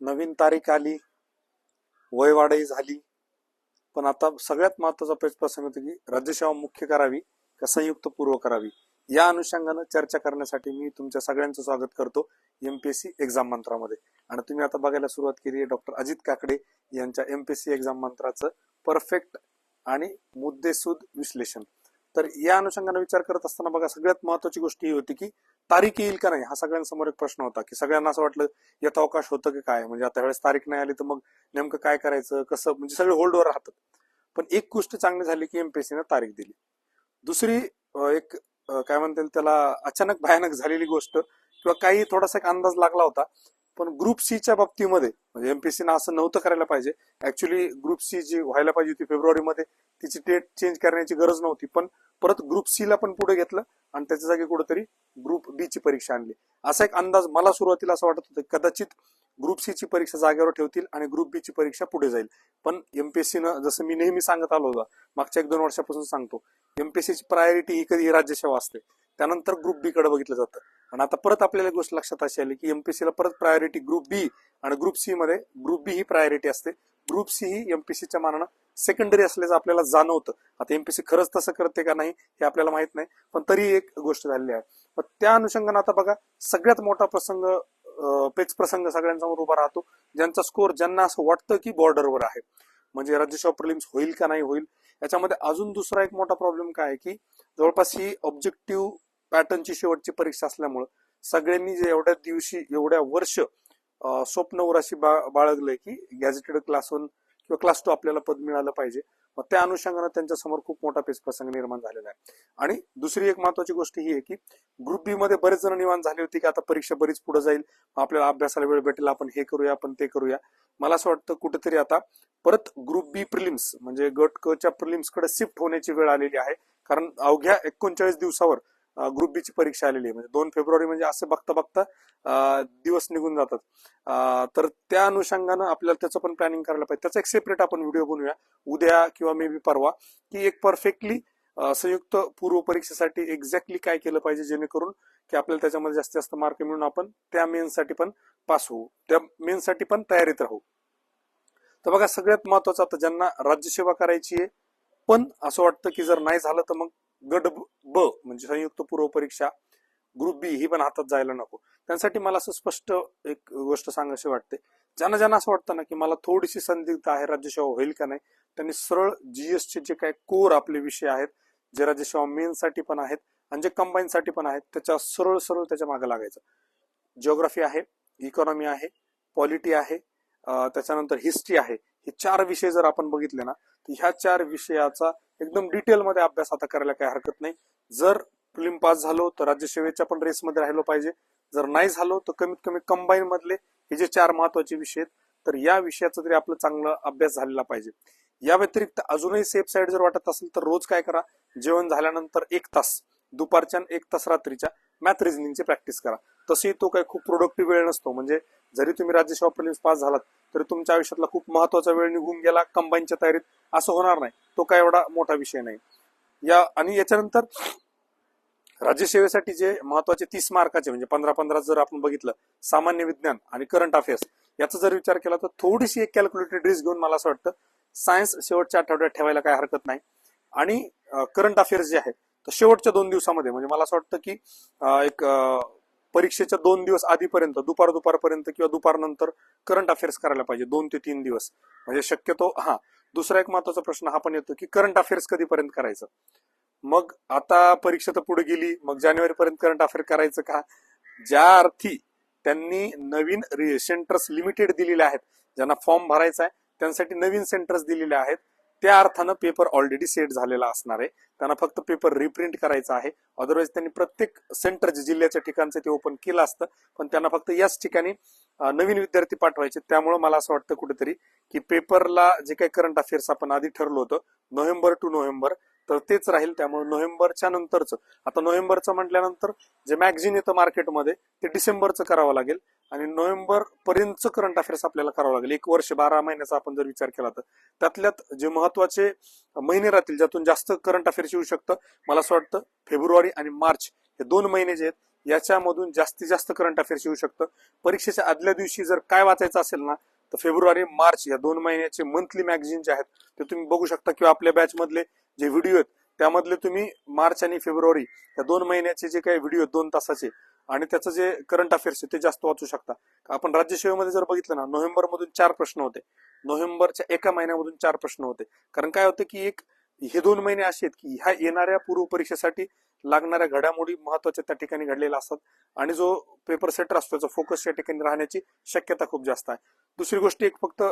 नवीन तारीख आली वयवाढही झाली. पण आता सगळ्यात महत्त्वाचा पेच प्रसंग होतो की राज्यसेवा मुख्य करावी का संयुक्त पूर्व करावी? या अनुषंगानं चर्चा करण्यासाठी मी तुमच्या सगळ्यांचं स्वागत करतो एमपीएससी एक्झाम मंत्रामध्ये. आणि तुम्ही आता बघायला सुरुवात केली आहे डॉक्टर अजित काकडे यांच्या एमपीएससी एक्झाम मंत्राचं परफेक्ट आणि मुद्देसूद विश्लेषण. तर या अनुषंगाने विचार करत असताना बघा सगळ्यात महत्वाची गोष्ट ही होती की तारीख येईल का नाही? हा सगळ्यांसमोर एक प्रश्न होता की सगळ्यांना असं वाटलं येत अवकाश होतं की काय? म्हणजे आता वेळेस तारीख नाही आली तर मग नेमकं काय करायचं? कसं? म्हणजे सगळे होल्डवर राहतात. पण एक गोष्ट चांगली झाली की एमपीएससीने तारीख दिली. दुसरी एक काय म्हणता येईल त्याला अचानक भयानक झालेली गोष्ट किंवा काही थोडासा एक अंदाज लागला होता पण ग्रुप सीच्या बाबतीमध्ये म्हणजे एमपीसीनं असं नव्हतं करायला पाहिजे. ऍक्च्युली ग्रुप सी जी व्हायला पाहिजे होती फेब्रुवारीमध्ये तिची डेट चेंज करण्याची गरज नव्हती. पण परत ग्रुप सी ला पण पुढे घेतलं आणि त्याच्या जागी कुठेतरी ग्रुप बी ची परीक्षा आणली. असा एक अंदाज मला सुरुवातीला असं वाटत होतं कदाचित ग्रुप सी ची परीक्षा जागेवर ठेवतील आणि ग्रुप बी ची परीक्षा पुढे जाईल. पण एमपीएससीनं जसं मी नेहमी सांगत आलो होता मागच्या एक दोन वर्षापासून सांगतो एमपीएससीची प्रायोरिटी ही कधी राज्यसेवा असते. त्यानंतर ग्रुप बी कडे बघितलं जातं. आणि आता परत आपल्याला गोष्ट लक्षात अशी आली की एमपीसीला परत प्रायोरिटी ग्रुप बी आणि ग्रुप सी मध्ये ग्रुप बी ही प्रायोरिटी असते. ग्रुप सी ही एमपीसीच्या मानानं सेकंडरी असल्याचं आपल्याला जाणवतं. आता एमपीसी खरंच तसं करते का नाही हे आपल्याला माहीत नाही पण तरी एक गोष्ट झालेली आहे. मग त्या अनुषंगाने आता बघा सगळ्यात मोठा प्रसंग पेच प्रसंग सगळ्यांसमोर उभा राहतो ज्यांचा स्कोर ज्यांना असं वाटतं की बॉर्डरवर आहे. म्हणजे राज्यसभा प्रिलिम्स होईल का नाही होईल याच्यामध्ये अजून दुसरा एक मोठा प्रॉब्लेम काय आहे की जवळपास ही ऑब्जेक्टिव्ह पॅटर्नची शेवटची परीक्षा असल्यामुळं सगळ्यांनी जे एवढ्या दिवशी एवढ्या वर्ष स्वप्नवराशी स्वप्न उराशी बा बाळगलंय की गॅझेटेड क्लास वन किंवा क्लास टू आपल्याला पद मिळालं पाहिजे. मग त्या अनुषंगानं त्यांच्यासमोर खूप मोठा पेच प्रसंग निर्माण झालेला आहे. आणि दुसरी एक महत्वाची गोष्ट ही आहे की ग्रुप बी मध्ये बरेच जण निवांत झाले होते की आता परीक्षा बरीच पुढे जाईल आपल्याला अभ्यासाला वेळ भेटेल आपण हे करूया आपण ते करूया. मला असं वाटतं कुठेतरी आता परत ग्रुप बी प्रिलिम्स म्हणजे गट क च्या प्रिलिम्सकडे शिफ्ट होण्याची वेळ आलेली आहे. कारण अवघ्या एकोणचाळीस दिवसावर ग्रुप बीची परीक्षा आलेली आहे. म्हणजे दोन फेब्रुवारी म्हणजे असं बघता बघता दिवस निघून जातात. तर त्या अनुषंगानं आपल्याला त्याचं पण प्लॅनिंग करायला पाहिजे. त्याचा एक सेपरेट आपण व्हिडिओ बनवूया. उद्या किंवा मे बी परवा की एक परफेक्टली संयुक्त पूर्व परीक्षेसाठी एक्झॅक्टली काय केलं पाहिजे जेणेकरून की आपल्याला त्याच्यामध्ये जास्तीत जास्त मार्क मिळून आपण त्या मेनसाठी पण पास होऊ. त्या मेनसाठी पण तयारीत राहू. तर बघा सगळ्यात महत्वाचं आता ज्यांना राज्यसेवा करायची आहे पण असं वाटतं की जर नाही झालं तर मग गट ब म्हणजे संयुक्त पूर्व परीक्षा ग्रुप बी ही पण हातात जायला नको. त्यांसाठी मला असं स्पष्ट एक गोष्ट सांगायची वाटते. ज्यांना ज्यांना असं वाटतं ना की मला थोडीशी संदिग्ध आहे राज्यसेवा होईल का नाही त्यांनी सरळ जीएसचे जे काही कोर आपले विषय आहेत जे राज्यसेवा मेन साठी पण आहेत आणि जे कंबाईन साठी पण आहेत त्याच्या सरळ सरळ त्याच्यामागे लागायचं. जिओग्राफी आहे इकॉनॉमी आहे पॉलिटी आहे त्याच्यानंतर हिस्ट्री आहे. हे चार विषय जर आपण बघितले ना ह्या चार विषयाचा एकदम डिटेलमध्ये अभ्यास आता करायला काही हरकत नाही. जर फिल्म पास झालो तर राज्यसेवेच्या पण रेसमध्ये राहिलो पाहिजे. जर नाही झालो तर कमीत कमी कंबाईन मधले हे जे चार महत्त्वाचे विषय आहेत तर या विषयाचा तरी आपलं चांगला अभ्यास झालेला पाहिजे. या व्यतिरिक्त अजूनही सेफ साईड जर वाटत असेल तर रोज काय करा? जेवण झाल्यानंतर एक तास दुपारच्या आणि एक तास रात्रीच्या. मॅथ रिझनिंगची प्रॅक्टिस करा. तशी तो काही खूप प्रोडक्टिव्ह वेळ नसतो. म्हणजे जरी तुम्ही राज्यसेवा प्रिलिम्स पास झालात तरी तुमच्या आयुष्यातला खूप महत्त्वाचा वेळ निघून गेला कंबाईनच्या तयारीत. असं होणार नाही. तो काय एवढा मोठा विषय नाही. या आणि याच्यानंतर राज्यसेवेसाठी जे महत्त्वाचे तीस मार्काचे म्हणजे पंधरा पंधरा जर आपण बघितलं सामान्य विज्ञान आणि करंट अफेअर्स याचा जर विचार केला तर थोडीशी एक कॅल्क्युलेटेड रिस्क घेऊन मला असं वाटतं सायन्स शेवटच्या आठवड्यात ठेवायला काय हरकत नाही. आणि करंट अफेअर्स जे आहेत तर शेवटच्या दोन दिवसामध्ये म्हणजे मला असं वाटतं की एक परीक्षेच्या दोन दिवस आधीपर्यंत दुपार दुपारपर्यंत किंवा दुपारनंतर करंट अफेअर्स करायला पाहिजे दोन ते तीन दिवस. म्हणजे शक्यतो हा दुसरा एक महत्त्वाचा प्रश्न हा पण येतो की करंट अफेअर्स कधीपर्यंत करायचं? मग आता परीक्षा तर पुढे गेली मग जानेवारी पर्यंत करंट अफेअर करायचं का? ज्या अर्थी त्यांनी नवीन सेंटर्स लिमिटेड दिलेले आहेत ज्यांना फॉर्म भरायचा आहे त्यांसाठी नवीन सेंटर्स दिलेले आहेत त्या अर्थानं पेपर ऑलरेडी सेट झालेला असणार आहे. त्यांना फक्त पेपर रिप्रिंट करायचा आहे. अदरवाईज त्यांनी प्रत्येक सेंटर जे जिल्ह्याच्या ठिकाणचं ते ओपन केलं असतं. पण त्यांना फक्त याच ठिकाणी नवीन विद्यार्थी पाठवायचे. त्यामुळे मला असं वाटतं कुठेतरी की पेपरला जे काही करंट अफेअर्स आपण आधी ठरलो होतं नोव्हेंबर टू नोव्हेंबर तर तेच राहील. त्यामुळे नोव्हेंबरच्या नंतरचं. आता नोव्हेंबरचं म्हटल्यानंतर जे मॅगझिन येतं मार्केटमध्ये ते डिसेंबरचं करावं लागेल. आणि नोव्हेंबर पर्यंतचं करंट अफेअर्स आपल्याला करावं लागेल. एक वर्ष बारा महिन्याचा आपण जर विचार केला तर. त्यातल्यात जे महत्त्वाचे महिने राहतील ज्यातून जास्त करंट अफेअर्स येऊ शकतं मला असं वाटतं फेब्रुवारी आणि मार्च हे दोन महिने जे आहेत याच्यामधून जास्तीत जास्त करंट अफेअर्स येऊ शकतं. परीक्षेच्या आदल्या दिवशी जर काय वाचायचं असेल ना तर फेब्रुवारी मार्च या दोन महिन्याचे मंथली मॅगझिन जे आहेत ते तुम्ही बघू शकता. किंवा आपल्या बॅच मधले जे व्हिडिओ आहेत त्यामधले तुम्ही मार्च आणि फेब्रुवारी या दोन महिन्याचे जे काही व्हिडिओ दोन तासाचे आणि त्याचं जे करंट अफेअर्स आहे ते जास्त वाचू शकता. आपण राज्यसेवेमध्ये जर बघितलं ना नोव्हेंबर मधून चार प्रश्न होते. नोव्हेंबरच्या एका महिन्यामधून चार प्रश्न होते. कारण काय होतं की एक हे दोन महिने असे आहेत की ह्या येणाऱ्या पूर्व परीक्षेसाठी लागणाऱ्या घडामोडी महत्त्वाच्या त्या ठिकाणी घडलेल्या असतात. आणि जो पेपर सेटर असतो त्याचा फोकस या ठिकाणी राहण्याची शक्यता खूप जास्त आहे. दुसरी गोष्ट एक फक्त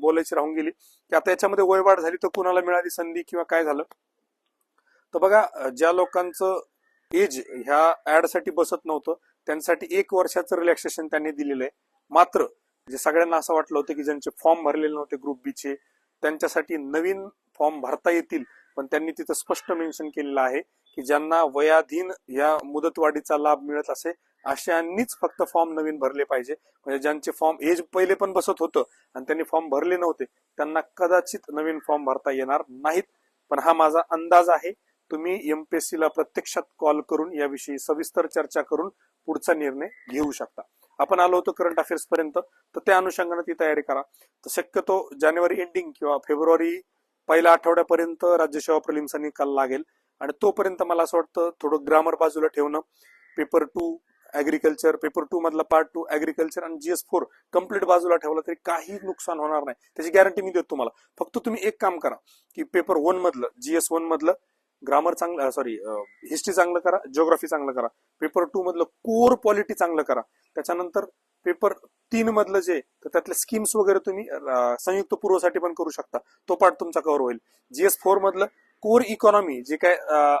बोलायची राहून गेली. की आता याच्यामध्ये वयवाढ झाली तर कुणाला मिळाली संधी किंवा काय झालं? तर बघा ज्या लोकांचं एज ह्या ऍडसाठी बसत नव्हतं. त्यांसाठी एक वर्षाचं रिलॅक्सेशन त्यांनी दिलेलं आहे. मात्र जे सगळ्यांना असं वाटलं होतं की ज्यांचे फॉर्म भरलेले नव्हते ग्रुप बी चे त्यांच्यासाठी नवीन फॉर्म भरता येतील. पण त्यांनी तिथं स्पष्ट मेन्शन केलेलं आहे की ज्यांना वयाधीन या मुदतवाढीचा लाभ मिळत असे अशांनीच फक्त फॉर्म नवीन भरले पाहिजे. म्हणजे ज्यांचे फॉर्म एज पहिले पण बसत होतं आणि त्यांनी फॉर्म भरले नव्हते त्यांना कदाचित नवीन फॉर्म भरता येणार नाहीत. पण हा माझा अंदाज आहे. तुम्ही एमपीएससी ला प्रत्यक्षात कॉल करून याविषयी सविस्तर चर्चा करून पुढचा निर्णय घेऊ शकता. आपण आलो होतो करंट अफेअर्स पर्यंत तर त्या अनुषंगाने ती तयारी करा. तर शक्यतो जानेवारी एंडिंग किंवा फेब्रुवारी पहिल्या आठवड्यापर्यंत राज्यसेवा प्रिलिम्सचा निकाल लागेल. आणि तोपर्यंत मला असं वाटतं थोडं ग्रामर बाजूला ठेवणं paper two agriculture paper two मधला पार्ट टू ऍग्रिकल्चर आणि जीएस फोर कंप्लीट बाजूला ठेवला तरी काही नुकसान होणार नाही. त्याची गॅरंटी मी देतो तुम्हाला. फक्त तुम्ही एक काम करा की पेपर वन मधलं जीएस वन मधलं ग्रामर चांगलं सॉरी हिस्ट्री चांगलं करा जिओग्राफी चांगलं करा. पेपर टू मधलं कोर क्वालिटी चांगलं करा. त्याच्यानंतर पेपर तीन मधलं जे तर त्यातले स्कीम्स वगैरे तुम्ही संयुक्त पूर्वसाठी पण करू शकता. तो पार्ट तुमचा कव्हर होईल. जीएस फोर मधलं कोर इकॉनॉमी जे काय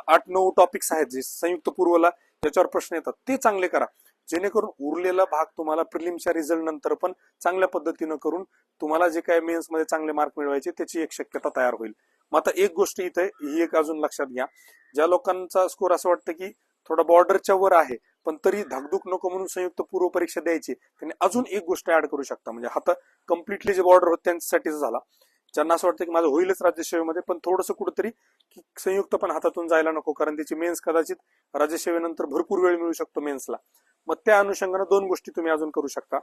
आठ नऊ टॉपिक्स आहेत जे संयुक्त पूर्वला त्याच्यावर प्रश्न येतात ते चांगले करा. जेणेकरून उरलेला भाग तुम्हाला प्रिलिमच्या रिझल्ट नंतर पण चांगल्या पद्धतीनं करून तुम्हाला जे काय मेन्समध्ये चांगले मार्क मिळवायचे त्याची एक शक्यता तयार होईल. मग आता एक गोष्ट इथे ही एक अजून लक्षात घ्या. ज्या लोकांचा स्कोर असं वाटतं की थोडा बॉर्डरच्या वर आहे पण तरी धाकधूक नको म्हणून संयुक्त पूर्व परीक्षा द्यायची. त्यांनी अजून एक गोष्ट ऍड करू शकता. म्हणजे आता कम्प्लिटली जे बॉर्डर होते त्यांच्यासाठीच झाला. ज्यांना असं वाटतं की माझं होईलच राज्यसेवेमध्ये पण थोडंसं कुठंतरी की संयुक्त पण हातातून जायला नको कारण त्याची मेन्स कदाचित राज्यसेवेनंतर भरपूर वेळ मिळू शकतो मेन्सला. मग त्या अनुषंगाने दोन गोष्टी तुम्ही अजून करू शकता.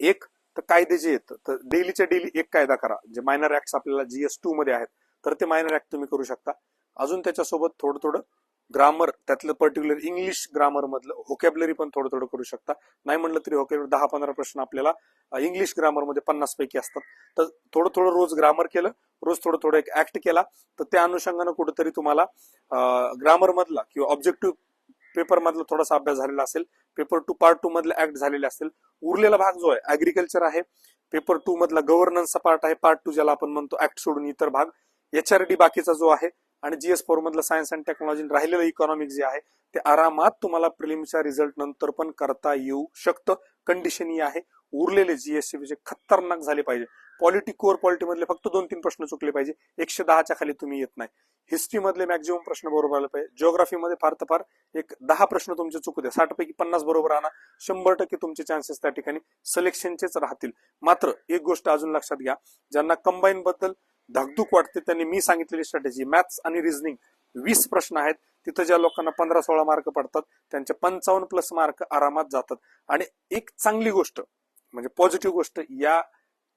एक तर कायदे जे आहेत तर डेलीच्या डेली एक कायदा करा जे मायनर ऍक्ट आपल्याला जीएस टू मध्ये आहेत तर ते मायनर ऍक्ट तुम्ही करू शकता. अजून त्याच्यासोबत थोडं थोडं ग्रामर त्यातलं पर्टिक्युलर इंग्लिश ग्रामर मधलं व्होकॅबलरी पण थोडं थोडं करू शकता. नाही म्हणलं तरी व्होकॅबलरी दहा पंधरा प्रश्न आपल्याला इंग्लिश ग्रामरमध्ये पन्नास पैकी असतात. तर थोडं थोडं रोज ग्रामर केलं रोज थोडं थोडं एक ऍक्ट केला तर त्या अनुषंगानं कुठेतरी तुम्हाला ग्रामर मधला किंवा ऑब्जेक्टिव्ह पेपर मधला थोडासा अभ्यास झालेला असेल पेपर टू पार्ट टू मधला ऍक्ट झालेले असेल उरलेला भाग जो आहे ऍग्रिकल्चर आहे पेपर टू मधला गव्हर्नन्सचा पार्ट आहे पार्ट टू ज्याला आपण म्हणतो ऍक्ट सोडून इतर भाग एच आर डी बाकीचा जो आहे आणि जीएस फोर मधलं सायन्स अँड टेक्नॉलॉजी राहिलेलं इकॉनॉमिक जे आहे ते आरामात तुम्हाला प्रिलिमच्या रिझल्ट नंतर पण करता येऊ शकतं. कंडिशन ही आहे उरलेले जीएससी विषय खतरनाक झाले पाहिजे. पॉलिटी कोर पॉलिटीमधले फक्त दोन तीन प्रश्न चुकले पाहिजे. एकशे दहाच्या खाली तुम्ही येत नाही. हिस्ट्रीमधले मॅक्झिमम प्रश्न बरोबर आले पाहिजे. जिओग्राफीमध्ये फार तर फार एक दहा प्रश्न तुमचे चुकू द्या. साठ पैकी पन्नास बरोबर आणा. शंभर टक्के तुमचे चान्सेस त्या ठिकाणी सिलेक्शनचेच राहतील. मात्र एक गोष्ट अजून लक्षात घ्या. ज्यांना कंबाईन बद्दल धाकधूक वाटते. त्यांनी मी सांगितलेली स्ट्रॅटेजी मॅथ्स आणि रिझनिंग वीस प्रश्न आहेत. तिथं ज्या लोकांना पंधरा सोळा मार्क पडतात त्यांचे पंचावन्न प्लस मार्क आरामात जातात. आणि एक चांगली गोष्ट म्हणजे पॉझिटिव्ह गोष्ट या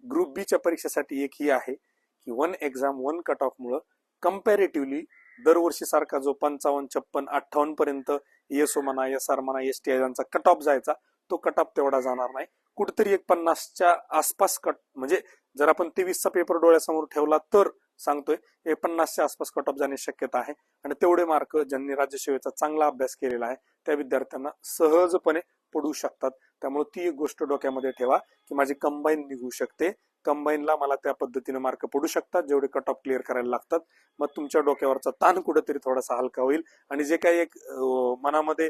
ग्रुप बीच्या परीक्षेसाठी एक ही आहे की one exam one cut off मुळे कम्पॅरेटिव्हली दरवर्षी सारखा जो पंचावन्न छप्पन अठ्ठावन्न पर्यंत एसओ म्हणा एस आर म्हणा एस टी यांचा कट ऑफ जायचा तो कटअप तेवढा जाणार नाही. कुठेतरी एक पन्नासच्या आसपास कट म्हणजे जर आपण तेवीसचा पेपर डोळ्यासमोर ठेवला तर सांगतोय हे पन्नासच्या आसपास कट ऑफ जाण्याची शक्यता आहे. आणि तेवढे मार्क ज्यांनी राज्यसेवेचा चांगला अभ्यास केलेला आहे त्या विद्यार्थ्यांना सहजपणे पडू शकतात. त्यामुळे ती एक गोष्ट डोक्यामध्ये ठेवा की माझी कंबाईन निघू शकते. कंबाईनला मला त्या पद्धतीने मार्क पडू शकतात जेवढे कट ऑफ क्लिअर करायला लागतात. मग तुमच्या डोक्यावरचा ताण कुठेतरी थोडासा हलका होईल. आणि जे काही एक मनामध्ये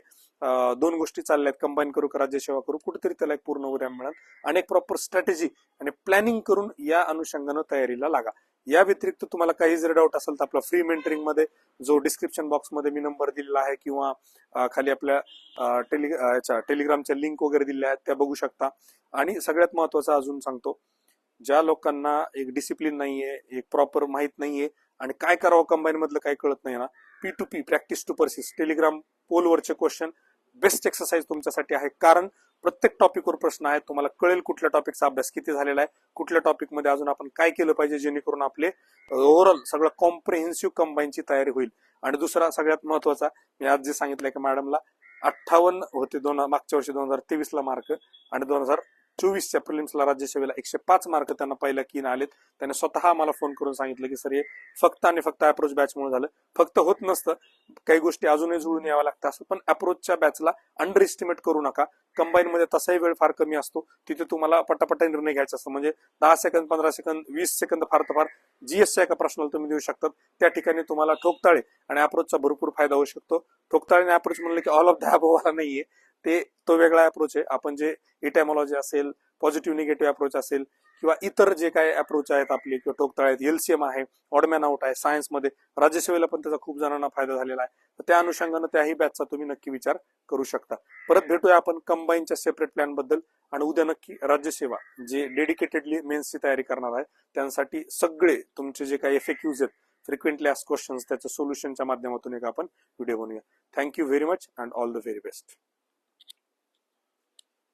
दोन गोष्टी चालल्यात कंबाईन करू का राज्यसेवा करू कुठेतरी त्याला एक पूर्ण उद्याम मिळेल. आणि एक प्रॉपर स्ट्रॅटेजी आणि प्लॅनिंग करून या अनुषंगानं तयारीला लागा. या व्यतिरिक्त तुम्हाला काही जर डाऊट असेल तर आपला फ्री मेंटरिंगमध्ये जो डिस्क्रिप्शन बॉक्समध्ये मी नंबर दिलेला आहे किंवा खाली आपल्या टेलि याच्या टेलिग्रामच्या लिंक वगैरे दिल्या आहेत त्या बघू शकता. आणि सगळ्यात महत्वाचं अजून सांगतो ज्या लोकांना एक डिसिप्लिन नाहीये एक प्रॉपर माहीत नाहीये आणि काय करावं कंबाईन मधलं काही कळत नाही ना P two P practice two persists Telegram पोलवरचे क्वेश्चन बेस्ट एक्सरसाइज तुमच्यासाठी आहे. कारण प्रत्येक टॉपिकवर प्रश्न आहे तुम्हाला कळेल कुठल्या टॉपिकचा अभ्यास किती झालेला आहे कुठल्या टॉपिकमध्ये अजून आपण काय केलं पाहिजे जेणेकरून आपले ओव्हरऑल सगळं कॉम्प्रिहेन्सिव्ह कंबाईनची तयारी होईल. आणि दुसरा सगळ्यात महत्त्वाचा मी आज जे सांगितलं की मॅडमला अठ्ठावन्न होते दोन मागच्या वर्षी दोन हजार तेवीसला मार्क आणि दोन हजार चोवीसच्या प्रिलिम्सला राज्यसेवेला एकशे पाच मार्क त्यांना पहिल्या किन आलेत. त्याने स्वतः मला फोन करून सांगितलं की सर हे फक्त आणि फक्त अप्रोच बॅचमुळे झालं. फक्त होत नसतं. काही गोष्टी अजूनही जुळून याव्या लागतात असं. पण अप्रोचच्या बॅचला अंडर एस्टिमेट करू नका. कंबाईन मध्ये तसाही वेळ फार कमी असतो. तिथे तुम्हाला पटापटा निर्णय घ्यायचा असतो. म्हणजे दहा सेकंद पंधरा सेकंद वीस सेकंद फार तर फार जीएसच्या एका प्रश्नाला तुम्ही देऊ शकतात. त्या ठिकाणी तुम्हाला ठोकताळे आणि अप्रोचचा भरपूर फायदा होऊ शकतो. ठोकताळे आणि अप्रोच म्हणलं की ऑल ऑफ द वाला नाहीये. ते तो वेगळा अप्रोच आहे. आपण जे इटॅमॉलॉजी असेल पॉझिटिव्ह निगेटिव्ह अप्रोच असेल किंवा इतर जे काही अप्रोच आहेत आपले किंवा टोकताळे आहेत एलसीएम आहे ऑडमॅन आउट आहे सायन्समध्ये राज्यसेवेला पण त्याचा खूप जणांना फायदा झालेला आहे. तर त्या अनुषंगानं त्याही बॅचचा तुम्ही नक्की विचार करू शकता. परत भेटूया आपण कंबाईनच्या सेपरेट प्लॅनबद्दल आणि उद्या नक्की राज्यसेवा जे डेडिकेटेडली मेन्सची तयारी करणार आहे त्यांसाठी सगळे तुमचे जे काही एफएक्यूज आहेत फ्रिक्वेंटली आस्क क्वेश्चन्स त्याच्या सोल्युशनच्या माध्यमातून एक आपण व्हिडिओ बनवूया. Thank you very much and all the very best